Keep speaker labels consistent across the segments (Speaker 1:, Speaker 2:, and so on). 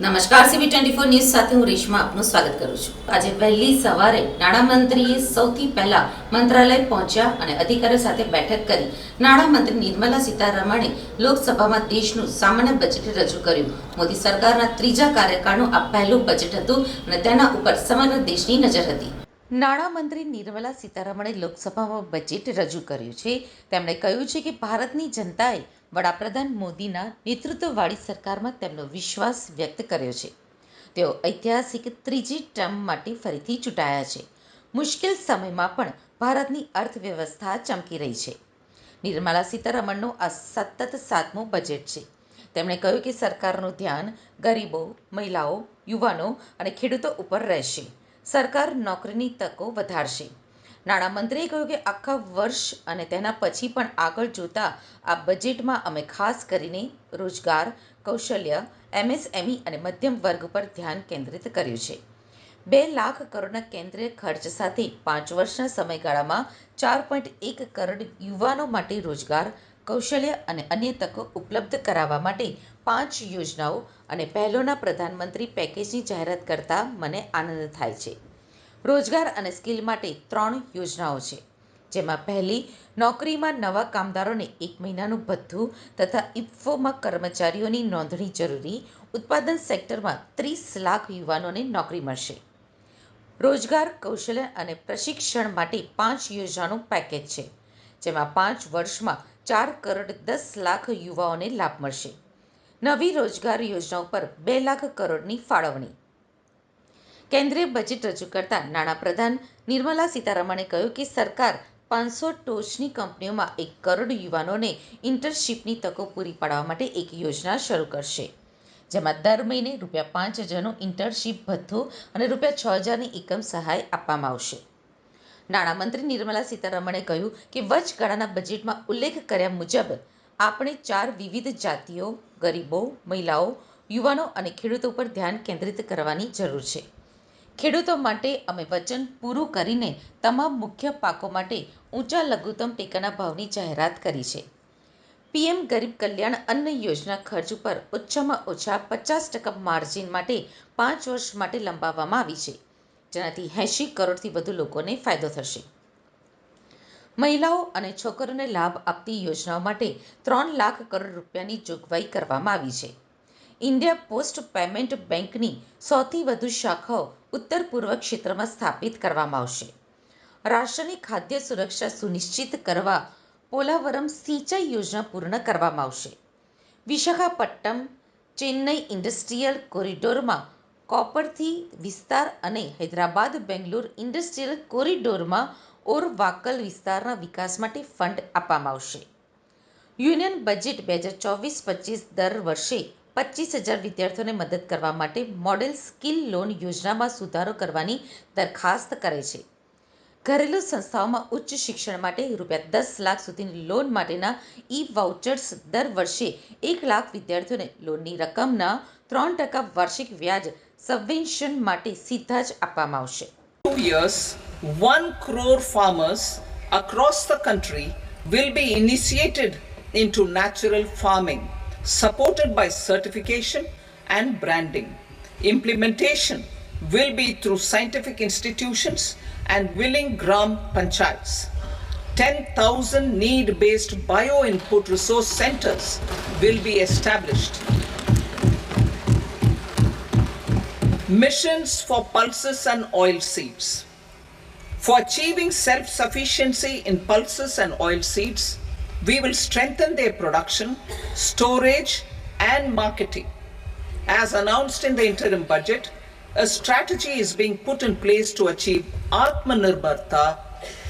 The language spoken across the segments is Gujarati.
Speaker 1: નમસ્કાર સીબી ટ્વેન્ટી ફોર ન્યૂઝ સાથે હું રેશમા આપનું સ્વાગત કરું છું. આજે વહેલી સવારે નાણામંત્રીએ સૌથી પહેલા મંત્રાલય પહોંચ્યા અને અધિકારીઓ સાથે બેઠક કરી. નાણામંત્રી નિર્મલા સીતારમણે લોકસભામાં દેશનું સામાન્ય બજેટ રજૂ કર્યું. મોદી સરકારના ત્રીજા કાર્યકાળનું આ પહેલું બજેટ હતું અને તેના ઉપર સમગ્ર દેશની નજર હતી. નાણામંત્રી નિર્મલા સીતારમણે લોકસભામાં બજેટ રજૂ કર્યું છે. તેમણે કહ્યું છે કે ભારતની જનતાએ વડાપ્રધાન મોદીના નેતૃત્વવાળી સરકારમાં તેમનો વિશ્વાસ વ્યક્ત કર્યો છે. તેઓ ઐતિહાસિક ત્રીજી ટર્મ માટે ફરીથી ચૂંટાયા છે. મુશ્કેલ સમયમાં પણ ભારતની અર્થવ્યવસ્થા ચમકી રહી છે. નિર્મલા સીતારમણનું આ સતત સાતમું બજેટ છે. તેમણે કહ્યું કે સરકારનું ધ્યાન ગરીબો, મહિલાઓ, યુવાનો અને ખેડૂતો ઉપર રહેશે. સરકાર નોકરીની તકો વધારશે. નાણામંત્રીએ કહ્યું કે આખા વર્ષ અને તેના પછી પણ આગળ જોતા આ બજેટમાં અમે ખાસ કરીને રોજગાર, કૌશલ્ય, એમએસએમઈ અને મધ્યમ વર્ગ પર ધ્યાન કેન્દ્રિત કર્યું છે. બે લાખ કરોડના કેન્દ્રીય ખર્ચ સાથે પાંચ વર્ષના સમયગાળામાં ચાર પોઈન્ટ એક કરોડ યુવાનો માટે રોજગાર, કૌશલ્ય અને અન્ય તકો ઉપલબ્ધ કરાવવા માટે પાંચ યોજનાઓ અને પહેલોના પ્રધાનમંત્રી પેકેજની જાહેરાત કરતાં મને આનંદ થાય છે. રોજગાર અને સ્કિલ માટે ત્રણ યોજનાઓ છે, જેમાં પહેલી, નોકરીમાં નવા કામદારોને એક મહિનાનું ભથ્થું તથા ઇફ્ફોમાં કર્મચારીઓની નોંધણી જરૂરી ઉત્પાદન સેક્ટરમાં ત્રીસ લાખ યુવાનોને નોકરી મળશે. રોજગાર, કૌશલ્ય અને પ્રશિક્ષણ માટે પાંચ યોજનાનું પેકેજ છે, જેમાં પાંચ વર્ષમાં ચાર કરોડ દસ લાખ યુવાઓને લાભ મળશે. નવી રોજગાર યોજના ઉપર બે લાખ કરોડની ફાળવણી. કેન્દ્રીય બજેટ રજૂ કરતા નાણાપ્રધાન નિર્મલા સીતારમણે કહ્યું કે સરકાર પાંચસો ટોચની કંપનીઓમાં એક કરોડ યુવાનોને ઇન્ટર્નશીપની તકો પૂરી પાડવા માટે એક યોજના શરૂ કરશે, જેમાં દર મહિને રૂપિયા પાંચ હજારનું ઇન્ટર્નશીપ ભથ્થું અને રૂપિયા છ હજારની એકમ સહાય આપવામાં આવશે. નાણામંત્રી નિર્મલા સીતારમણે કહ્યું કે વચગાળાના બજેટમાં ઉલ્લેખ કર્યા મુજબ આપણે ચાર વિવિધ જાતિઓ, ગરીબો, મહિલાઓ, યુવાનો અને ખેડૂતો પર ધ્યાન કેન્દ્રિત કરવાની જરૂર છે. ખેડૂતો માટે અમે વચન પૂરું કરીને તમામ મુખ્ય પાકો માટે ઊંચા લઘુત્તમ ટેકાના ભાવની જાહેરાત કરી છે. પીએમ ગરીબ કલ્યાણ અન્ન યોજના ખર્ચ ઉપર ઓછામાં ઓછા પચાસ ટકા માર્જિન માટે પાંચ વર્ષ માટે લંબાવવામાં આવી છે, જેનાથી એંશી કરોડથી વધુ લોકોને ફાયદો થશે. મહિલાઓ અને છોકરીઓને લાભ આપતી યોજનાઓ માટે ત્રણ લાખ કરોડ રૂપિયાની જોગવાઈ કરવામાં આવી છે. ઇન્ડિયા પોસ્ટ પેમેન્ટ બેંકની સૌથી વધુ શાખાઓ ઉત્તર પૂર્વ ક્ષેત્રમાં સ્થાપિત કરવામાં આવશે. રાષ્ટ્રની ખાદ્ય સુરક્ષા સુનિશ્ચિત કરવા પોલાવરમ સિંચાઈ યોજના પૂર્ણ કરવામાં આવશે. વિશાખાપટ્ટનમ ચેન્નઈ ઇન્ડસ્ટ્રીયલ કોરિડોરમાં કોપરથી વિસ્તાર અને હૈદરાબાદ બેંગ્લોર ઇન્ડસ્ટ્રીયલ કોરિડોરમાં ઓરવાકલ વિસ્તારના વિકાસ માટે ફંડ આપવામાં આવશે. યુનિયન બજેટ બે હજાર ચોવીસ પચીસ દર વર્ષે પચીસ હજાર વિદ્યાર્થીઓને મદદ કરવા માટે મોડેલ સ્કિલ લોન યોજનામાં સુધારો કરવાની દરખાસ્ત કરે છે. ઘરેલું સંસ્થાઓમાં ઉચ્ચ શિક્ષણ માટે રૂપિયા દસ લાખ સુધીની લોન માટેના ઈ વાઉચર્સ દર વર્ષે એક લાખ વિદ્યાર્થીઓને લોનની રકમના ત્રણ ટકા વાર્ષિક વ્યાજ સબવેન્શન માટે સીધા જ આપવામાં આવશે.
Speaker 2: Years, one crore farmers across the country will be initiated into natural farming, supported by certification and branding. Implementation will be through scientific institutions and willing gram panchayats. 10,000 need based bio input resource centers will be established. Missions for pulses and oil seeds. For achieving self sufficiency in pulses and oil seeds, we will strengthen their production, storage, and marketing. As announced in the interim budget, a strategy is being put in place to achieve Atmanirbharta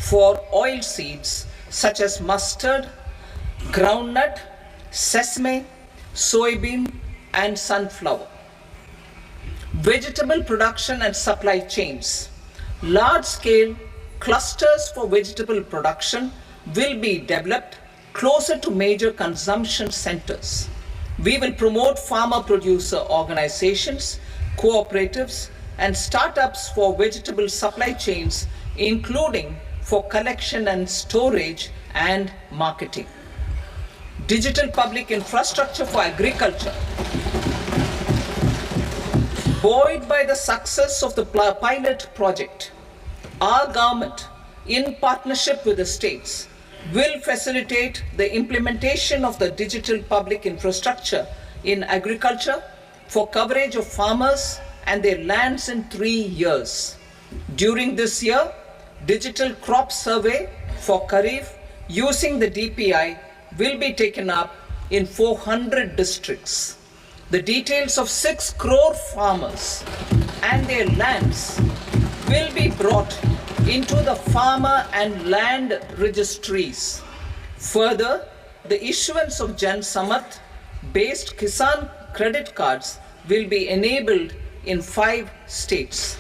Speaker 2: for oil seeds such as mustard, groundnut, sesame, soybean, and sunflower vegetable production and supply chains. Large scale clusters for vegetable production will be developed closer to major consumption centers. We will promote farmer producer organizations, cooperatives, and startups for vegetable supply chains, including for collection and storage and marketing. Digital public infrastructure for agriculture Buoyed by the success of the pilot project, our government, in partnership with the states, will facilitate the implementation of the digital public infrastructure in agriculture for coverage of farmers and their lands in three years. During this year, digital crop survey for Kharif using the DPI will be taken up in 400 districts. The details of 6 crore farmers and their lands will be brought into the farmer and land registries. Further, the issuance of Jan Samat based Kisan credit cards will be enabled in five states.